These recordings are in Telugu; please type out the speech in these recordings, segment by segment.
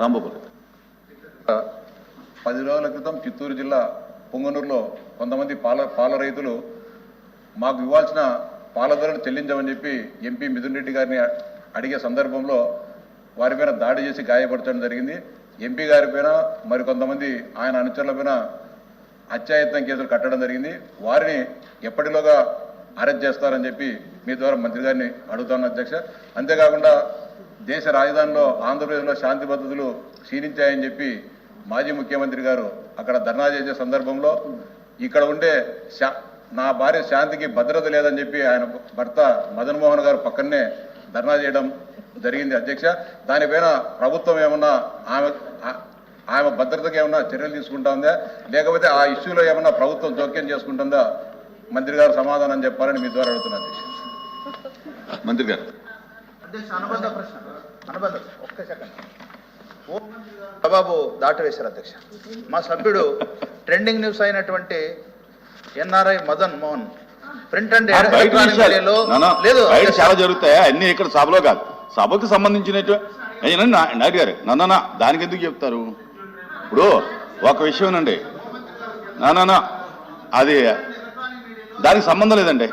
రాంబాబు పది రోజుల క్రితం చిత్తూరు జిల్లా పొంగనూరులో కొంతమంది పాల పాల రైతులు మాకు ఇవ్వాల్సిన పాల ధరలు చెల్లించమని చెప్పి ఎంపీ మిథున్ రెడ్డి గారిని అడిగే సందర్భంలో వారిపైన దాడి చేసి గాయపరచడం జరిగింది. ఎంపీ గారి పైన మరి కొంతమంది ఆయన అనుచరుల పైన హత్యాయత్నం కేసులు కట్టడం జరిగింది. వారిని ఎప్పటిలోగా అరెస్ట్ చేస్తారని చెప్పి మీ ద్వారా మంత్రి గారిని అడుగుతాను అధ్యక్ష. అంతేకాకుండా దేశ రాజధానిలో ఆంధ్రప్రదేశ్లో శాంతి భద్రతలు క్షీణించాయని చెప్పి మాజీ ముఖ్యమంత్రి గారు అక్కడ ధర్నా చేసే సందర్భంలో ఇక్కడ ఉండే శా నా భార్య శాంతికి భద్రత లేదని చెప్పి ఆయన భర్త మదన్ మోహన్ గారు పక్కనే ధర్నా చేయడం జరిగింది అధ్యక్ష. దానిపైన ప్రభుత్వం ఏమన్నా ఆమె ఆమె భద్రతకి ఏమన్నా చర్యలు తీసుకుంటా ఉందా? లేకపోతే ఆ ఇష్యూలో ఏమన్నా ప్రభుత్వం జోక్యం చేసుకుంటుందా? మంత్రి గారు సమాధానం చెప్పాలని మీ ద్వారా అడుగుతున్నా అధ్యక్ష. మంత్రి గారు. అధ్యక్ష అనుబంధ ప్రశ్న. అనుబంధ ఒక్క సెకండ్. బాబు దాటవేశారు అధ్యక్ష. మా సభ్యుడు ట్రెండింగ్ న్యూస్ అయినటువంటి NRI Madan Mohan. Print and లేదు. చాలా జరుగుతాయి? అన్ని ఇక్కడ సభలో కాదు. సభకు సంబంధించినట్టు నాయుడు గారు నన్న దానికి ఎందుకు చెప్తారు? ఇప్పుడు ఒక విషయం అండి నానా అది దానికి సంబంధం లేదండి.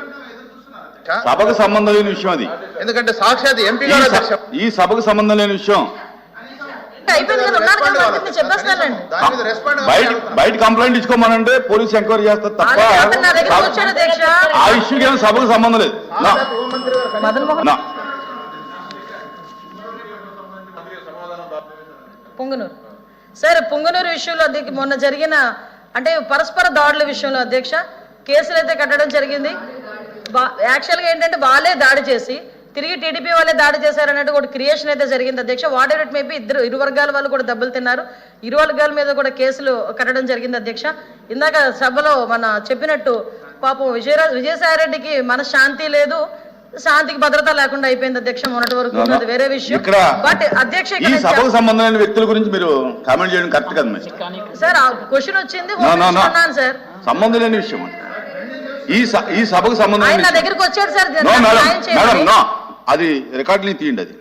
సభకు సంబంధం లేని విషయం అది. ఎందుకంటే సాక్షాత్ ఎంపీ ఈ గారు స- అధ్యక్ష ఈ సభకు సంబంధం లేని విషయం. అయిపోయింది కదా ఉన్నారు కదా మంత్రిని చెప్పేస్తానండి దాని మీద రెస్పాండ్ బయట కంప్లైంట్ ఇచ్చుకోమనంటే పోలీస్ ఎంక్వైరీ చేస్తారు తప్ప ఆ ఇష్యూకి ఏమైనా సభకు సంబంధం లేదు. పొంగునూరు. సార్ పొంగునూరు విషయంలో అధ్యక్ష మొన్న జరిగిన అంటే పరస్పర దాడుల విషయంలో అధ్యక్ష కేసులు అయితే కట్టడం జరిగింది. యాక్చువల్గా ఏంటంటే వాళ్ళే దాడి చేసి తిరిగి టీడీపీ వాళ్ళే దాడి చేశారన్నట్టు ఒక క్రియేషన్ అయితే జరిగింది. అధ్యక్ష వాట్ ఎవర్ ఇట్ మేబీ ఇద్దరు ఇరు వర్గాల వాళ్ళు కూడా దెబ్బలు తిన్నారు. ఇరు వర్గాల మీద కూడా కేసులు కట్టడం జరిగింది అధ్యక్ష. ఇందాక సభలో మన చెప్పినట్టు పాపం విజయ విజయసాయి రెడ్డికి మన శాంతి లేదు శాంతికి భద్రత లేకుండా అయిపోయింది అధ్యక్ష మొన్నటి వరకు. వేరే విషయం. బట్ అధ్యక్ష సభకు చెప్- సంబంధం లేని వ్యక్తుల గురించి మీరు కామెంట్ చేయడం కరెక్ట్ కదా సార్ ఆ క్వశ్చన్ వచ్చింది సార్ సంబంధం లేని విషయం. ఈ ఈ సభకు సంబంధం ఆయన లేని నా విషయం. దగ్గరికి వచ్చాడు సార్ నో నాకు మేడం మేడం అది రికార్డుని తీయండి అది.